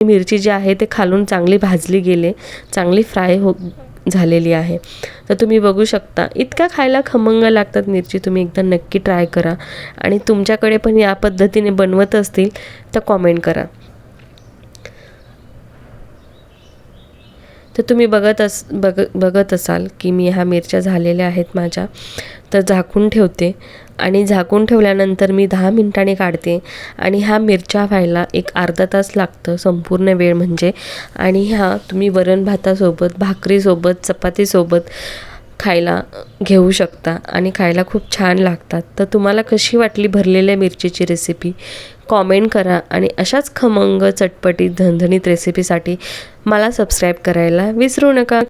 मिरची जी आहे ते खालून चांगली भाजली गेले चांगली फ्राय हो झालेली आहे. तर तुम्ही बघू शकता इतक्या खायला खमंग लागतात मिरची तुम्ही एकदा नक्की ट्राय करा. आणि तुमच्याकडे पण या पद्धतीने बनवत असतील तर कॉमेंट करा. तर तुम्ही बघत अस बघ बघत असाल की मी ह्या मिरच्या झालेल्या आहेत माझ्या. तर झाकून ठेवते. आणि झाकून ठेवल्यानंतर मी दहा मिनटांनी काढते. आणि ह्या मिरच्या व्हायला एक अर्धा तास लागतं संपूर्ण वेळ म्हणजे. आणि ह्या तुम्ही वरण भातासोबत भाकरीसोबत चपातीसोबत खायला घेऊ शकता आणि खायला खूप छान लागतात. तर तुम्हाला कशी वाटली भरलेल्या मिरचीची रेसिपी कॉमेंट करा आणि अशाच खमंग चटपटीत धणधणीत रेसिपीसाठी मला सबस्क्राईब करायला विसरू नका.